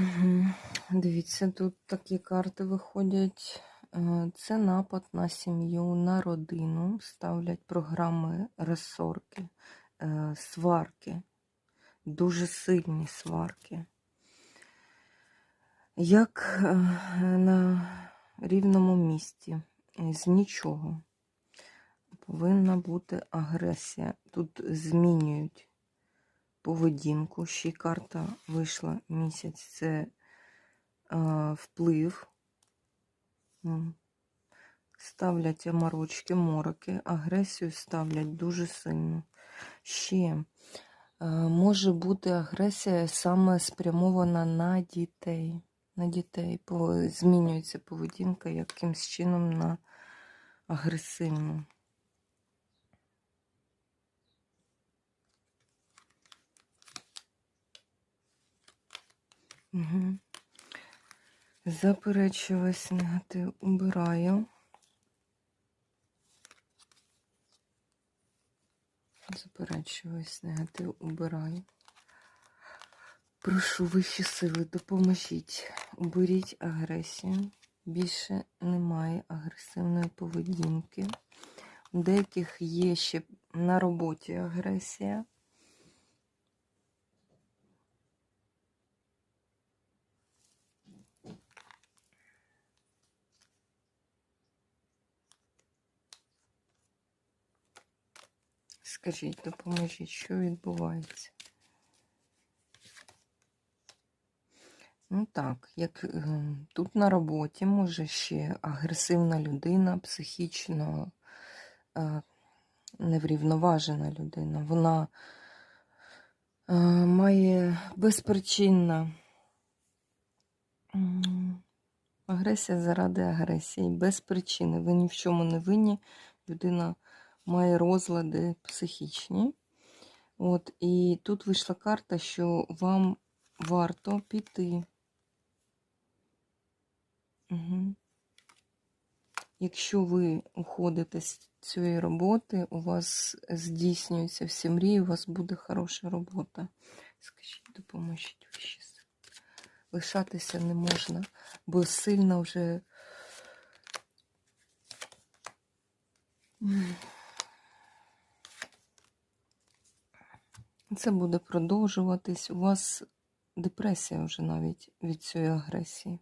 Угу. Дивіться, тут такі карти виходять. Е, Це напад на сім'ю, на родину. Ставлять програми розсорки, е, сварки, дуже сильні сварки. Як е, на рівному місці, з нічого. Повинна бути агресія. Тут змінюють поведінку. Ще карта вийшла місяць. Це е, вплив. Ставлять оморочки, мороки, агресію ставлять дуже сильно. Ще е, може бути агресія саме спрямована на дітей. На дітей. Змінюється поведінка якимсь чином на агресивну. Угу. Заперечилась негатив. Убираю. Заперечилась негатив. Убираю. Прошу вищі сили, допоможіть. Уберіть агресію. Більше немає агресивної поведінки. У деяких є ще на роботі агресія. Скажіть, допоможіть, що відбувається? Ну так, як е, тут на роботі може ще агресивна людина, психічно е, неврівноважена людина. Вона е, має безпричинна агресія заради агресії, без причини. Ви ні в чому не винні. Людина має розлади психічні. От, і тут вийшла карта, що вам варто піти. Угу. Якщо ви уходите з цієї роботи, у вас здійснюються всі мрії, у вас буде хороша робота. Скажіть, допоможіть сили. Лишатися не можна, бо сильно вже. Це буде продовжуватись. У вас депресія вже навіть від цієї агресії.